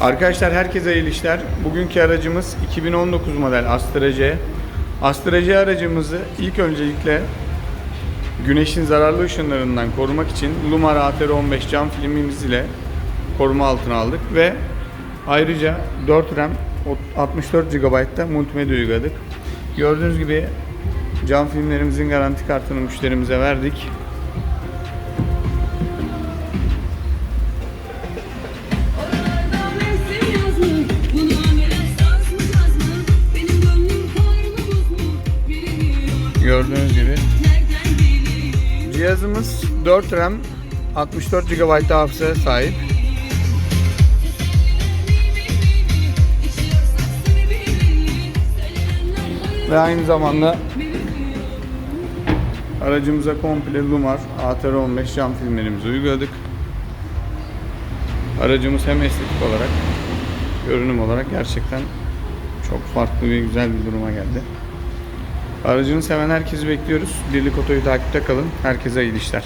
Arkadaşlar herkese hayırlı işler. Bugünkü aracımız 2019 model Astra C. Astra C aracımızı ilk öncelikle güneşin zararlı ışınlarından korumak için Lumar ATR15 cam filmimiz ile koruma altına aldık ve ayrıca 4 RAM 64 GB'da multimedya uyguladık. Gördüğünüz gibi cam filmlerimizin garanti kartını müşterimize verdik. Gördüğünüz gibi Cihazımız 4 RAM 64 GB hafızaya sahip. Ve aynı zamanda aracımıza komple Lumar ATR15 cam filmlerimizi uyguladık. Aracımız hem estetik olarak, görünüm olarak gerçekten çok farklı ve güzel bir duruma geldi. Aracını seven herkesi bekliyoruz. Birlik Oto'yu takipte kalın. Herkese iyi işler.